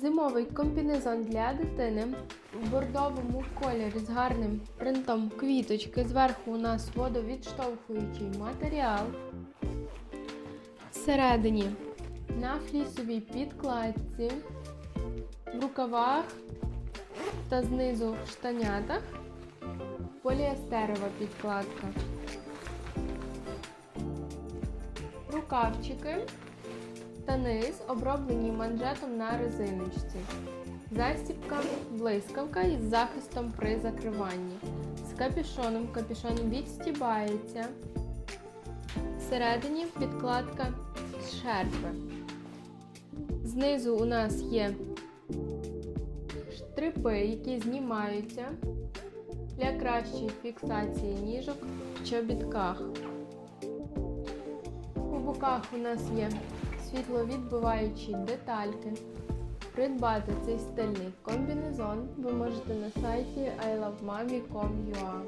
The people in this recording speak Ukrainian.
Зимовий комбінезон для дитини в бордовому кольорі з гарним принтом квіточки. Зверху у нас водовідштовхуючий матеріал. Всередині на флісовій підкладці, в рукавах та знизу в штанятах поліестерова підкладка. Рукавчики та низ оброблені манжетом на резиночці. Застібка, блискавка із захистом при закриванні. З капюшоном. Капюшон відстібається. Всередині підкладка з шерпи. Знизу у нас є штрипи, які знімаються для кращої фіксації ніжок в чобітках. Боках у нас є світловідбиваючі детальки. Придбати цей стильний комбінезон ви можете на сайті ilovemami.com.ua